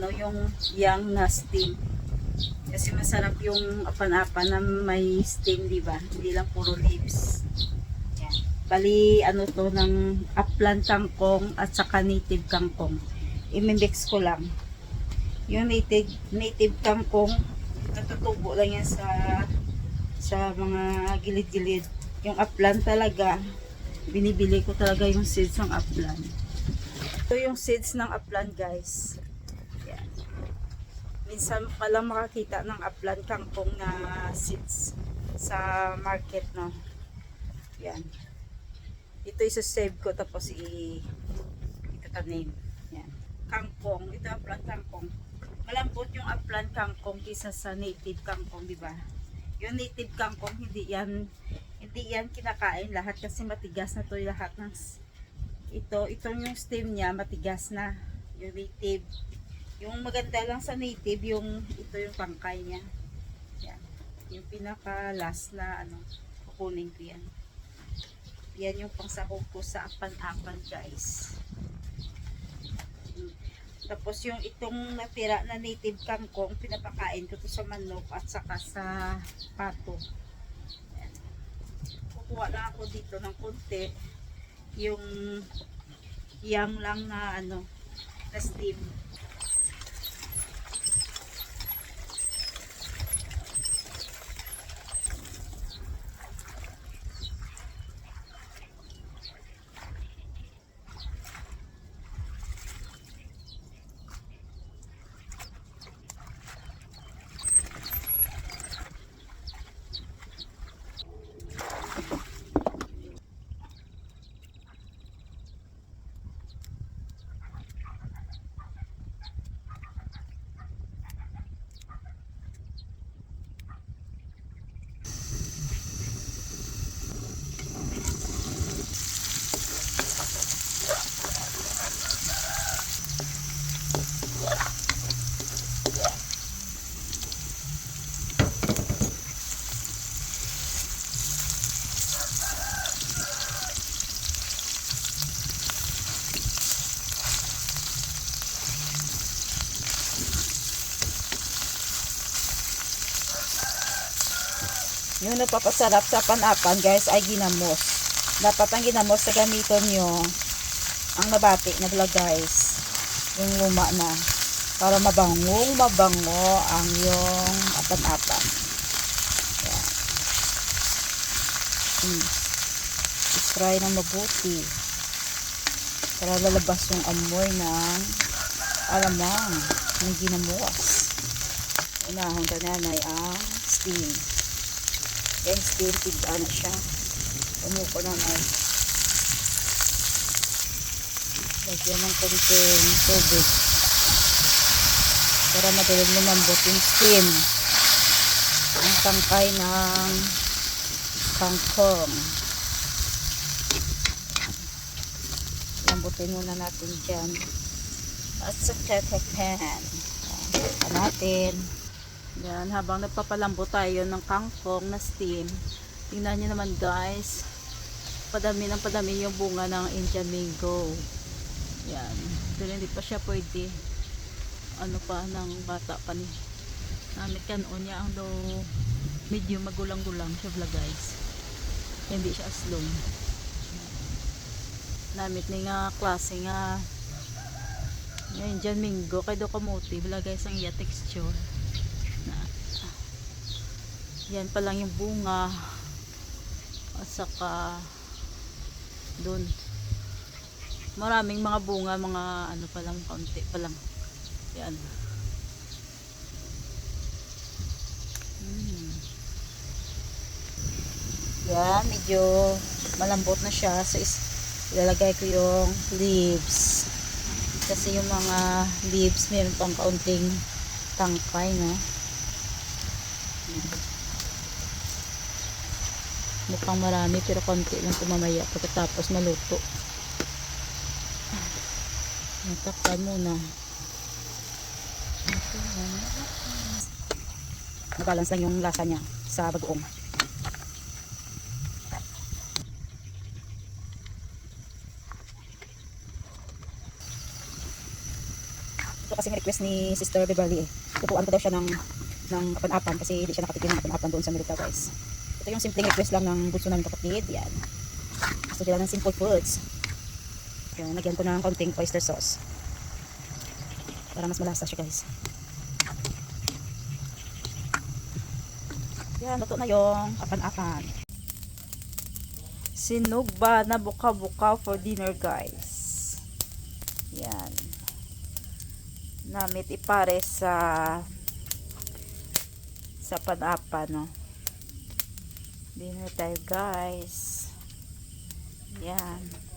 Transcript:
ano, yung young na steam. Kasi masarap yung apan-apan na may steam, di ba? Hindi lang puro leaves. Yan. Bali, ano to, ng upland kangkong at saka native kangkong. I-mix ko lang. Yung native, native kangkong, natutubo lang yan sa sa mga gilid-gilid. Yung upland talaga, binibili ko talaga yung seeds ng upland. Ito yung seeds ng upland guys. Minsan pa lang makakita ng upland kangkong na seeds sa market no. Yan. Ito isa-save ko tapos i itatanim. Yan. Kangkong. Ito upland kangkong. Malambot yung upland kangkong kisa sa native kangkong, di ba? Yung native kangkong, hindi yan hindi yan kinakain lahat kasi matigas na to lahat ng ito, itong yung stem niya matigas na yung native yung maganda lang sa native yung ito yung pangkay niya. Yan. Yung pinaka last na ano kukunin ko yan. Yan yung pangsakog ko sa apan-apan guys. Tapos yung itong natira na native kangkong pinapakain ko to sa manok at saka sa pato. Yan. kukuha lang ako dito ng konti. Yung yang lang na ano na steam Yung nagpapasarap sa panapan, guys, ay ginamos. Dapat ang ginamos sa gamiton nyo, ang nabati na vlog, guys. Yung luma na. Para mabangong mabango ang yung apan-apan. Yan. Hmm. I-fry ng mabuti. Para lalabas yung amoy ng alamang ng ginamos. Unahon ka nanay ang steam. Tigda na siya. Umuko na na. Lagyan ng konting tubig. Para madaling lumambot yung steam. Ang tangkay ng kangkong. Lambutin muna natin dyan. At sa pan. Ayan natin. Yan, habang nagpapalambot tayo ng kangkong na steam, tingnan nyo naman guys, padami ng padami yung bunga ng Indian mango. Yan, pero hindi pa siya pwede, ano pa, ng bata pa ni. Namit kan o niya ang do, medyo magulang-gulang siya vlog guys. Hindi siya aslong. Namit ni nga klase nga, Indian mango, kay do kamuti, vlog guys, ang iya texture yan pa lang yung bunga. At saka dun. Maraming mga bunga mga ano pa lang kaunti pa lang. Yan. Mm. yan medyo malambot na siya. So is, ilalagay ko yung leaves. Kasi yung mga leaves meron pang kaunting tangkay no mukhang marami pero konti lang tumamaya pagkatapos maluto natakpan muna nabalance lang yung lasa niya sa bagoong ito kasi request ni Sister Beverly eh. Tutuan ko daw siya ng, ng apan-apan kasi hindi siya nakatikim ng apan-apan doon sa Amerika guys. Ito yung simpleng request lang ng gusto namin kapatid. Yan. Gusto nila ng simple foods. Yan, nagyan ko ng konting oyster sauce. Para mas malasa siya guys. Yan, luto na yung apan-apan. Sinugba na buka-buka for dinner guys. Yan. Namit ipare sa sa panapa no. Dinner tayo guys. Yan.